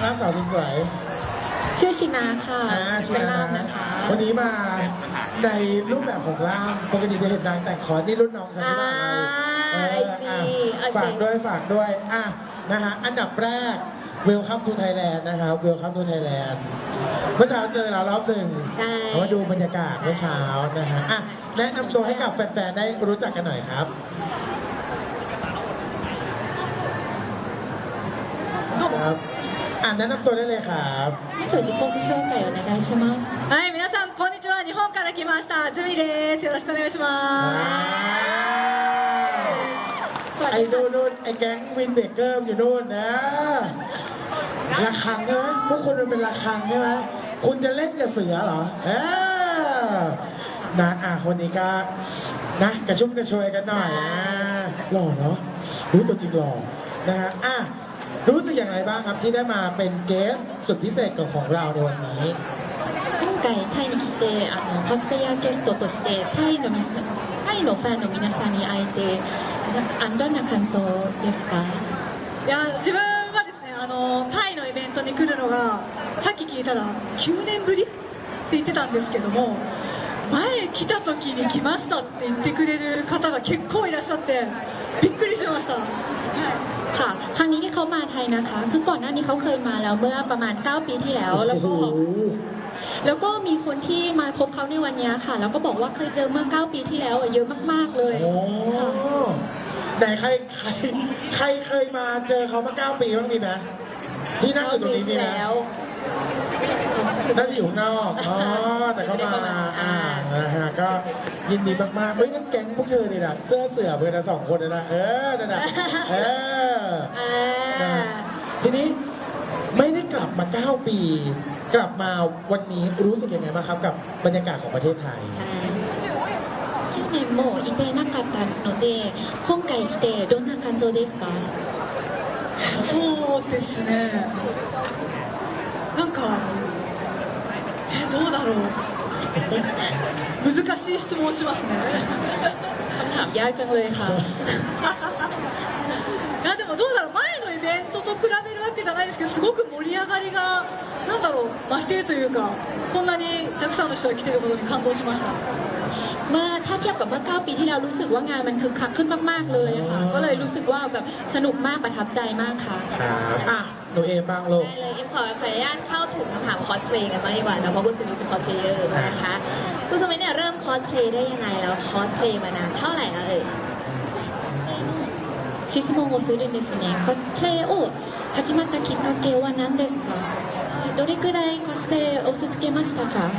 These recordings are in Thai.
ำตัวหน่อยสักรับสาวสวยชื่อชินาค่ะๆอ่าชิเป็นนะล่ามนะคะวันนี้มาในรูปแบบของล่ามปกติจะเห็นนางแต่งคอร์สนี่รุ่นน้องฉันที่มาไงเออ I see อะโอเค ฝากด้วยฝากด้วยอะนะฮะอันดับแรก Welcome to Thailand นะครับ Welcome to Thailand เมื่อเช้าเจอเรารอบหนึ่งใช่ เอามาดูบรรยากาศเมื่อเช้านะฮะอะแนะนำตัวให้กับแฟนๆได้รู้จักกันหน่อยครับ ครับ อ่ะแนะนำตัวได้เลยครับ ให้สวยจิโก้ผู้ช่วยไก่お願いしますはい、皆さん、こんにちは。日本から来ました。ズミです。よろしくお願いします。 สวัส ไอ้ ดี นู่ ค่ะ นนู่นไอ้แก๊งวินเบเกอร์อยู่นู่นนะระฆังใช่ไหมพวกคุณมันเป็นระฆังใช่ไหมคุณจะเล่นกับเสือเหรอเออนะอ่ะคนนี้ก็นะกระชุ่มกระชวยกันหน่อยอ่ะหล่อเนาะรู้ตัวจริงหล่อนะฮะอ่ะ รู้สึกอย่างไรบ้างครับที่ได้มาเป็นเกสสุดพิเศษของเราในวันนี้ 今回タイに来てあのコスプレイヤーゲストとしてタイのミスタイのファンの皆さんに会えてなあどんな感想ですかいや、自分はですね、あの、タイのイベントに来るのが、さっき聞いたら、9年ぶりって言ってたんですけども、前来た時に来ましたって言ってくれる方が結構いらっしゃって、びっくりしました。 はい。ค่ะ ครั้งนี้ที่เขามาไทยนะคะ คือก่อนหน้านี้เขาเคยมาแล้วเมื่อประมาณ 9 ปีที่แล้ว แล้วก็แล้วก็มีคนที่มาพบเขาในวันนี้ค่ะ แล้วก็บอกว่าเคยเจอเมื่อ 9 ปีที่แล้วอะเยอะมาก ๆเลย โอ้ไหนใครใครใครเคยมาเจอเขามาเก้าปีบ้างมีไหมที่นั่งอยู่ตรงนี้มีไหม แล้ว น่าจะอยู่ข้างนอกอ๋อแต่ก็มาอ่านะฮะก็ยินดีมากๆเฮ้ยนั่นแก๊งพวกเธอนี่นะเสื้อเสือเพื่อนนะสองคนนะนะเออนั่นนะเออ อ่า นะฮะทีนี้ไม่ได้กลับมาเก้าปี กลับมาวันนี้รู้สึกยังไงบ้างครับกับบรรยากาศของประเทศไทย ใช่ 9年もいてなかったので今回来てどんな感想ですかそうですね。なんか、 え、どうだろう。難しい質問しますね。 คำถามยากจังเลยค่ะ いやでもどうだろう前のイベントと比べるわけじゃないですけどすごく盛り上がりがなんだろう増しているというかこんなにたくさんの人が来ていることに感動しました เมื่อถ้าเทียบกับเมื่อ 9 ปีที่แล้วรู้สึกว่างานมันคึกคักขึ้นมากๆเลยค่ะ ก็เลยรู้สึกว่าแบบสนุกมากประทับใจมากค่ะ ครับอ่ะ หนูเอมบ้างลูก ได้เลยอิมขอขออนุญาตเข้าถึงคำถามคอสเพลย์กันบ้างดีกว่านะเพราะคุณสุมิทเป็นคอสเพลเยอร์นะคะคุณสุมิทเนี่ยเริ่มคอสเพลย์ได้ยังไงแล้วคอสเพลย์มานานเท่าไหร่แล้วเอ่ย質問をするんですねコスプレを始まったきっかけは何ですかどれくらいコスプレを続けましたか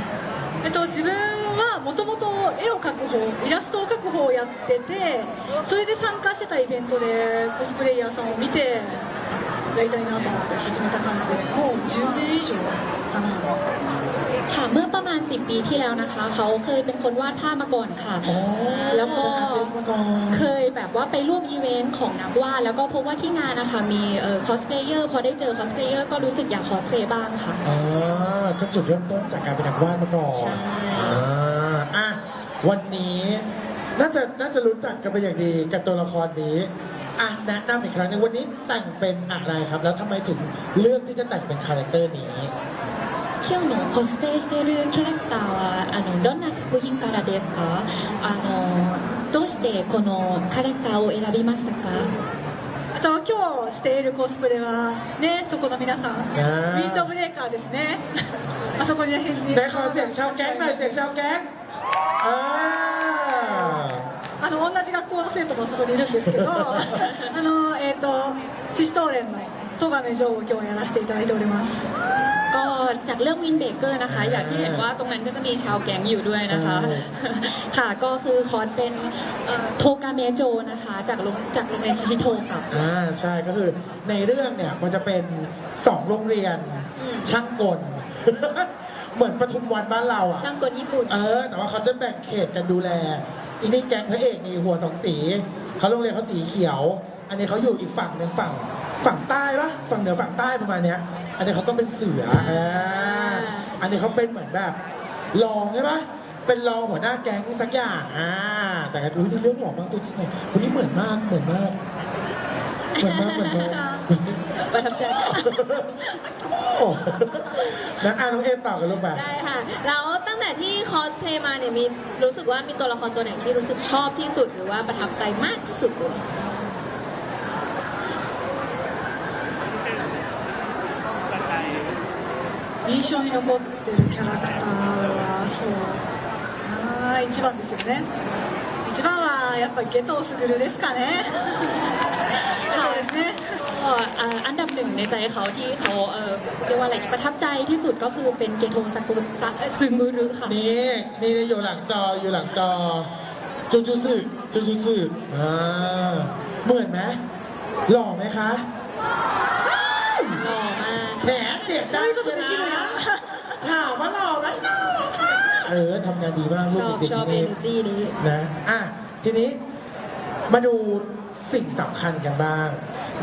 えっと、自分はもともと絵を描く方イラストを描く方をやっててそれで参加してたイベントでコスプレイヤーさんを見てやりたいなと思って始めた感じでもう10年以上かな ค่ะเมื่อประมาณ 10 ปีที่แล้วนะคะ เขาเคยเป็นคนวาดภาพมาก่อนค่ะ อ๋อ แล้วก็ เป็นอาร์ติสต์มาก่อน เคยแบบว่าไปร่วมอีเวนต์ของนักวาดแล้วก็พบว่าที่งานนะคะมีเอ่อคอสเพลเยอร์พอได้เจอคอสเพลเยอร์ก็รู้สึกอยากคอสเพลย์บ้างค่ะ อ๋อก็จุดเริ่มต้นจากการเป็นนักวาดมาก่อน ใช่ อ่าอ่ะวันนี้น่าจะน่าจะรู้จักกันไปนอย่างดีกับตัวละครนี้ อ่ะแนะนำอีกครั้งหนึงวันนี้แต่งเป็นอะไรครับ แล้วทำไมถึงเลือกที่จะแต่งเป็นคาแรคเตอร์นี้ 今日のコスプレしているキャラクターはあのどんな作品からですかあのどうしてこのキャラクターを選びましたかあと今日しているコスプレはねそこの皆さんウあーィンドブレーカーですねあそこら辺に ได้ขอเสียงชาวแก๊งหน่อยเสียงชาวแก๊งอ่า あ の同じ学校の生徒もそこにいるんですけどあのえっ、とシシトーレンの戸亀城を今日やらせていただいております ก็จากเรื่องวินเบเกอร์นะคะ อย่างที่เห็นว่าตรงนั้นก็จะมีชาวแก๊งอยู่ด้วยนะคะ ใช่ ค่ะก็คือคอสเป็นเอ่อโทกาเมโจนะคะ จากโรงจากโรงเรียนชิชิโทค่ะ อ่าใช่ก็คือในเรื่องเนี่ยมันจะเป็นสองโรงเรียน อืม ช่างกล เหมือนปทุมวันบ้านเราอ่ะ ช่างกลญี่ปุ่น เออ แต่ว่าเขาจะแบ่งเขตกันดูแล อีนี่แก๊งพระเอกนี่หัวสองสีเขาโรงเรียนเขาสีเขียว อันนี้เขาอยู่อีกฝั่งหนึ่งฝั่งฝั่งใต้ปะฝั่งเหนือฝั่งใต้ประมาณเนี้ย อันนี้เขาต้องเป็นเสืออ่าอันนี้เขาเป็นเหมือนแบบรองใช่ปะเป็นรองหัวหน้าแก๊งสักอย่างอ่าแต่กันอุ้ยในเรื่องหล่อมากตัวจริงเลยคนนี้เหมือนมากเหมือนมากเหมือนเมื่อเหมือนเมื่อประทับใจโอ้นะอะน้องเอมตอบกันลูกไปได้ค่ะแล้วตั้ง แต่ที่คอสเพลย์มาเนี่ยมีรู้สึกว่ามีตัวละครตัวไหนที่รู้สึกชอบที่สุดหรือว่าประทับใจมากที่สุดเลย 印象に残ってるキャラクターはそうあー一番ですよね一番はやっぱりゲトウスグルですかね ค่ะก็อันดับหนึ่งในใจเขาที่เขาเรียกว่าอะไรประทับใจที่สุดก็คือเป็นเกโทซักุซะเอ่อซึงมุรุค่ะ นี่นี่อยู่หลังจออยู่หลังจอจูจูสึจูจูสึอ่เหมือนไหมหล่อไหมคะหล่อมาก แหมเสียได้ก็เป็นกินนะถามว่าหล่อไหมหล่อค่ะเออทำงานดีมากลูชกอบเด็กๆนี่นจีนะ อะ ทีนี้มาดู สิ่งสำคัญกันบ้าง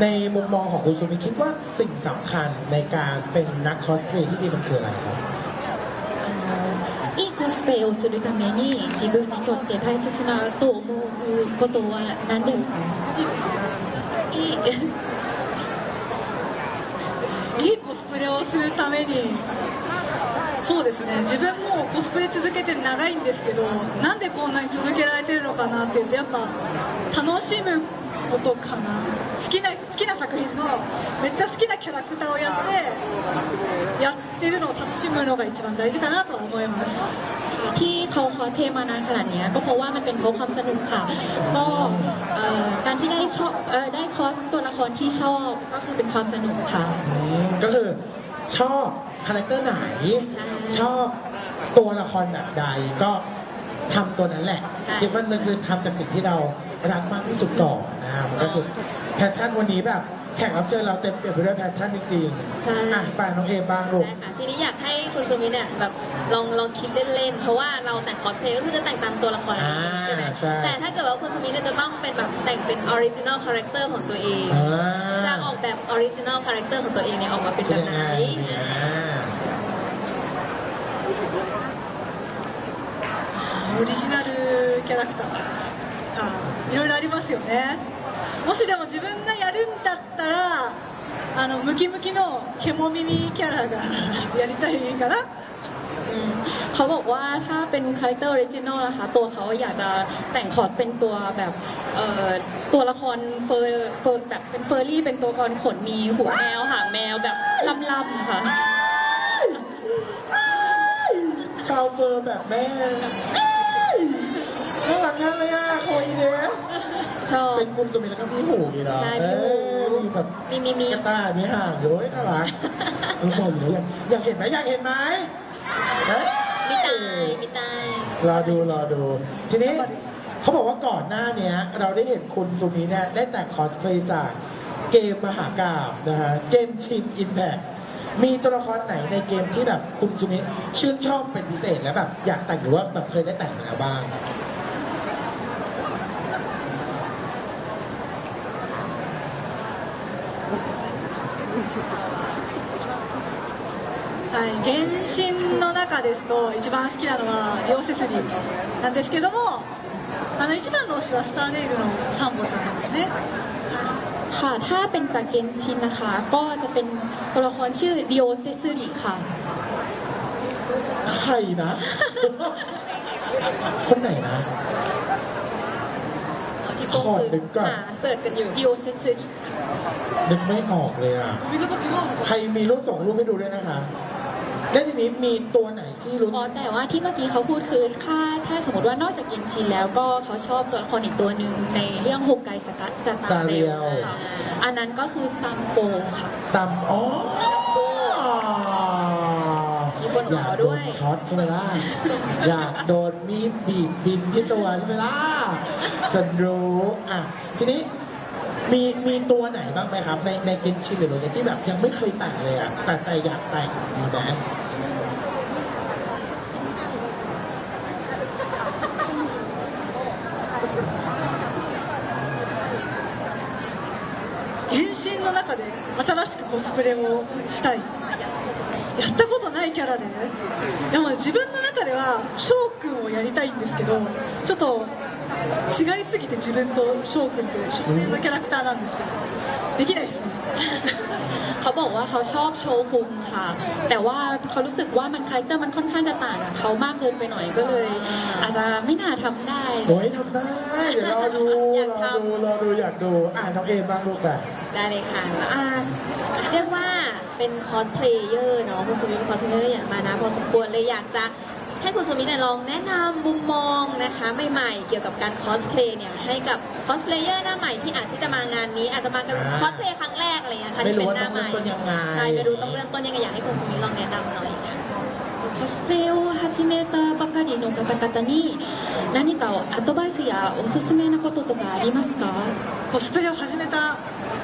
ในมุมมองของคุณสุมิคิดว่าสิ่งสำคัญในการเป็นนักคอสเพลย์ที่ดีมันคืออะไรครับ あのいいコスプレをするために自分にとって大切なと思うことは何ですかいいいいコスプレをするためにそうですね自分もコスプレ続けて長いんですけどなんでこんなに続けられてるのかなって言ってやっぱ楽しむ ことかな好きな好きな作品のめっちゃ好きなキャラクターをやってやってるのを楽しむのが一番大事かなとは思います ที่เขาคอสเพลย์มานานขนาดเนี้ยก็เพราะว่ามันเป็นเพราะความสนุกค่ะ ก็เอ่อการที่ได้ชอบเอ่อได้คอสตัวละครที่ชอบก็คือเป็นความสนุกค่ะ อืมก็คือชอบคาแรคเตอร์ไหน ใช่ ชอบตัวละครแบบใดก็ทำตัวนั้นแหละ ใช่ คิดว่ามันคือทำจากสิ่งที่เรา รักมากที่สุดก่อนนะมันก็คือแพชชั่นวันนี้แบบแขกรับเชิญเราเต็มเปี่ยมไปด้วยแพชชั่นจริง ใช่ ๆอ่ะไปน้องเอมบ้างลูก ได้ค่ะทีนี้อยากให้คุณซูมิเนี่ยแบบลองลองคิดเล่นๆ เพราะว่าเราแต่งคอสเพลย์ก็คือจะแต่งตามตัวละคร อ่า ใช่ไหม ใช่ แต่ถ้าเกิดว่าคุณซูมิเนี่ยจะต้องเป็นแบบแต่งเป็นออริจินอลคาแรคเตอร์ของตัวเอง อ่า จะออกแบบออริจินอลคาแรคเตอร์ของตัวเองเนี่ยออกมาเป็นแบบไหน อ่า オリジナルキャラクターか いろいろありますよねもしでも自分がやるんだったらあのムキムキの獣耳キャラがやりたいかな อืมเขาบอกว่าถ้าเป็นคาแรคเตอร์ออริจินอลนะคะ ตัวเขาอยากจะแต่งคอสเป็นตัวแบบเอ่อตัวละครเฟอร์เฟอร์แบบเป็นเฟอร์รี่เป็นตัวละครขนมีหัวแมวหางแมวแบบล่ำๆค่ะ ชาวเฟอร์แบบแม่ น่ารักมากเลยอะโคอีเดส ชอบ เป็นคุณสมิธแล้วก็พี่หูนี่นะได้เอพี่หูอมีแบบมีมีมีกระต่ายมีห่างโอ้ยน่ารักเออบอกอยู่แล้วอยากอยากเห็นไหมอยากเห็นไหมเอ๊ะ มีตายมีตาย รอดูรอดู ทีนี้เขาบอกว่าก่อนหน้าเนี้ย เราได้เห็นคุณสุมิเนี่ยได้แต่งคอสเพลย์จากเกมมหากาบนะฮะเกมชินอินแพคมีตัวละครไหนในเกมที่แบบคุณสุมิชื่นชอบเป็นพิเศษแล้วแบบอยากแต่งหรือว่าแบบเคยได้แต่งมาแล้วบ้าง はい、原神の中ですと一番好きなのはリオセスリなんですけどもあの一番の推しはスターネイルのサンボちゃんですね ค่ะ ถ้าเป็นจากเกนชินนะคะ ก็จะเป็นตัวละครชื่อดิโอเซซึริค่ะ ใครนะ คนไหนนะ ที่โกง ขอนึกก่อน หาเสิร์ชกันอยู่ ดิโอเซซึริ นึกไม่ออกเลยอ่ะ 見事違うの ใครมีรูปส่งรูปให้ดูด้วยนะคะ แล้วทีนี้มีตัวไหนที่รู้อ๋อแต่ว่าที่เมื่อกี้เขาพูดคือถ้าถ้าสมมติว่านอกจากเกนชินแล้วก็เขาชอบตัวละครอีกตัวหนึ่งในเรื่องฮกไกสกัดสตาร์เรลค่ะอันนั้นก็คือซัมโปค่ะซัมอ๋อมีคนอขยาอกโดด้วนยช็อตใช่ไหมล่ะ อยากโดนมีดบีบบินที่ตัวใช่ไหมล่ะฉันรู้อะทีนี้ มีมีตัวไหนบ้างไหมครับ ในในเกนชินหรืออะไรที่แบบยังไม่เคยแต่งเลยอ่ะแต่แต่อยากแต่งมีไหม 原神の中で新しくコスプレをしたいやったことないキャラででも自分の中では翔くんをやりたいんですけどちょっと 違いすぎて自分と翔くんという少年のキャラクターなんですけどできないですね เขาบอกว่าเขาชอบโชว์คุงค่ะ แต่ว่าเขารู้สึกว่ามันคาแรคเตอร์มันค่อนข้างจะต่างกับเขามากเกินไปหน่อยก็เลย อาจจะไม่น่าทำได้ โอ้ยทำได้ เดี๋ยวรอดู อยาก รอ ทำ ดูรอดูอยากดู อ่าน้องเอมบ้างลูกแบบ ได้เลยค่ะอ่าเรียกว่าเป็นคอสเพลเยอร์เนาะคุณสุมิตเป็นคอสเพลเยอร์อย่างมานะพอสมควรเลยอยากจะ ให้คุณสุมิตเนี่ยลองแนะนำมุมมองนะคะใหม่ๆ เกี่ยวกับการคอสเพลย์เนี่ยให้กับคอสเพลเยอร์หน้าใหม่ที่อาจที่จะมางานนี้ อาจจะมากัน อ่า คอสเพลย์ครั้งแรกอะไรอย่างเงี้ยค่ะ ไม่ ที่ รู้ เป็น ว่า หน้า ต้อง ให ม่เริ่มต้นยังไง ใช่ไม่รู้ต้องเริ่มต้นยังไงอยากให้คุณสุมิตลองแนะนำหน่อยค่ะ コスプレを始めたばかりの方々に何かアドバイスやおすすめなこととかありますかコスプレを始めた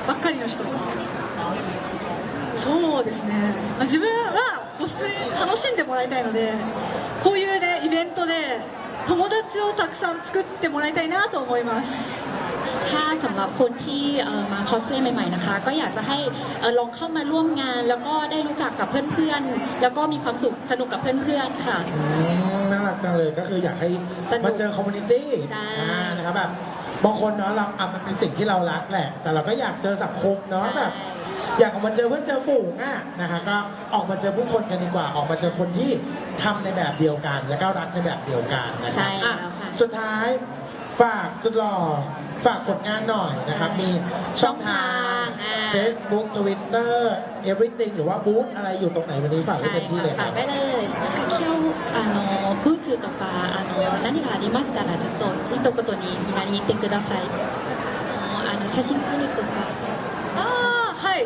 ばっかりの人 そうですねまあ自分はコスプレ楽しんでもらいたいのでこういうねイベントで友達をたくさん作ってもらいたいなと思います ถ้าสำหรับคนที่เอ่อมาคอสเพลย์ใหม่ๆนะคะ ก็อยากจะให้เอ่อลองเข้ามาร่วมงาน แล้วก็ได้รู้จักกับเพื่อนๆ แล้วก็มีความสุขสนุกกับเพื่อนๆค่ะ อืมน่ารักจังเลยก็คืออยากให้ สนุก มาเจอคอมมูนิตี้ ใช่ อ่านะครับแบบบางคนเนาะเราอ่ะมันเป็นสิ่งที่เรารักแหละ แต่เราก็อยากเจอสังคมเนาะแบบ อยากออกมาเจอเพื่อนเจอฝูงอ่ะนะคะก็ออกมาเจอผู้คนกันดีกว่า ออกมาเจอคนที่ทำในแบบเดียวกัน แล้วก็รักในแบบเดียวกันนะค ใช่ รับ แล้ว อ่ะ ค่ะ สุดท้ายฝากสุดหล่อฝากผลงานหน่อยนะครับ มีช่องทาง อ่า Facebook Twitter everything หรือว่าบูธอะไรอยู่ตรงไหนวันนี้ฝากไว้ ใช่ เต็มที่เลยค ฝา รั ก บ ได้เลย 今日あのブーツとかあの何がありましたらちょっと一言にみんなに言ってくださいあのあの写真撮るとかああ はい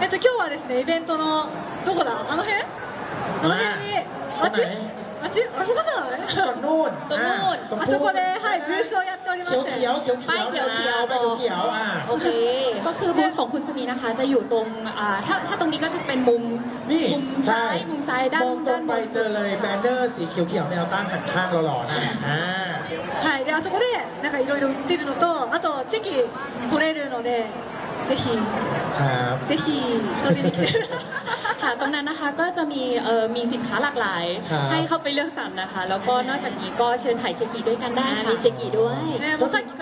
えっと今日はですねイベントのどこだあの辺あの辺にあっちここねあっちあここじゃない ฝั่งนู่น ตรงนู่น อ่ะตรง あ พู そ ด こで、はい、ブースをやっておりま เขียว して เขียวเขียวเขี ป้าย ยว เขียวเขียว ไปเขียวๆอ่ะ โอเค ก็คือบูธของคุณสมีนะคะ จะอยู่ตรงอ่าถ้าถ้าตรงนี้ก็จะเป็นมุม นี่ มุม ใช่ ซ้ายมุมซ้ายด้าน มองตร ด้าง น ไป บน เจอเลยแบนเนอร์สีเขียวเขียวๆแนวตั้งหันข้างหล่อๆนะอ่า はい、であそこでなんかいろいろ売ってるのとあとチェキ取れるので เจคีครับ เจคีเกาหลีค่ะตรงนั้นนะคะก็จะมีเอ่อมีสินค้าหลากหลายให้เข้าไปเลือกสรรนะคะ แล้วก็นอกจากนี้ก็เชิญถ่ายเชคกีด้วยกันได้มีเชกิด้วย 네, 못 사니까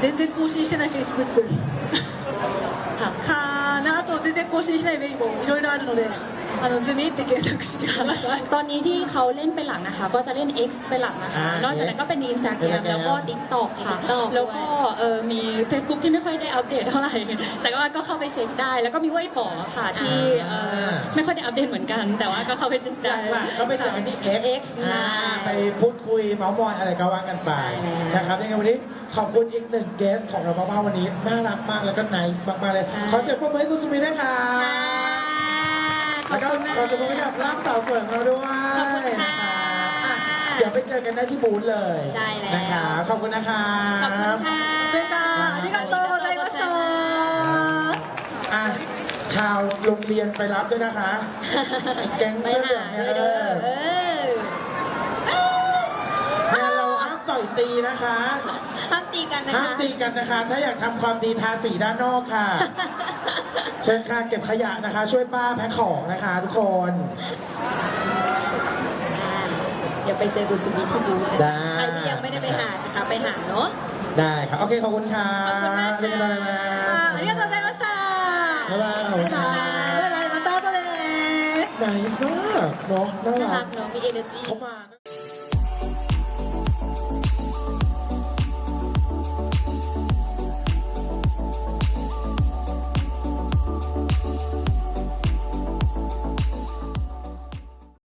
全然更新してない Facebook ค่ะ かなあと全然更新しないウェイボーいろいろあるのであのズミって検索してください ตอนนี้ที่เขาเล่นเป็นหลักนะคะ ก็จะเล่น X เป็นหลักนะคะ อ่าน อกจากนั้นก็เป็น Instagram แล้วก็ TikTok ค่ะ TikTok แล้วก็เออมี Facebook ที่ไม่ค่อยได้อัปเดตเท่าไหร่ แต่ว่าก็เข้าไปเช็คได้ แล้วก็มีเว่ยป๋อค่ะที่เออไม่ค่อยได้อัปเดตเหมือนกัน แต่ว่าก็เข้าไปเช็คได้ หลักๆก็ไปเจอกันที่ X X อ่า ใช่ ไปพูดคุยเมาส์มอยอะไรก็ว่ากันไป ใช่แล้ว นะครับยังไงวันนี้ขอบคุณอีกหนึ่งเกสของเรามากๆวันนี้ น่ารักมากแล้วก็ nice มากๆเลย ใช่ ขอเสียงปรบมือให้คุณสุมินนะคะ ขอ แล้วก็ขอขอบคุณกับร่างสาวสวยของเราด้วยขอบคุณค่ะเดี๋ยวไปเจอกันได้ที่บูธเลยใช่แล้ว นะคะขอบคุณนะคะขอบคุณค่ะ เบนกานี่กันโตอะไรก็สออะชาวโรงเรียนไปรับด้วยนะคะแก๊งเสื้อเหลืหาองเนี่ยอย่ยเราห้ามต่อยตีนะคะ ห้ามตีกันนะคะห้ามตีกันนะคะ ถ้าอยากทำความดีทาสีด้านนอกค่ะ เชิญค่ะเก็บขยะนะคะ ช่วยป้าแพ็คของนะคะ ทุกคนอย่าไปเจอบุษบีที่ดูธนะไใครที่ยังไม่ได้ไปหานะคะไปหาเนาะ ได้ครับโอเคขอบคุณค่ะขอบคุณมากเรียนอะไรมาありがとうございましบ๊ายบายขอบคุณค่ะバイバイまた後でねナイスมากเนาะน่ารักกเนาะมี energy เขามา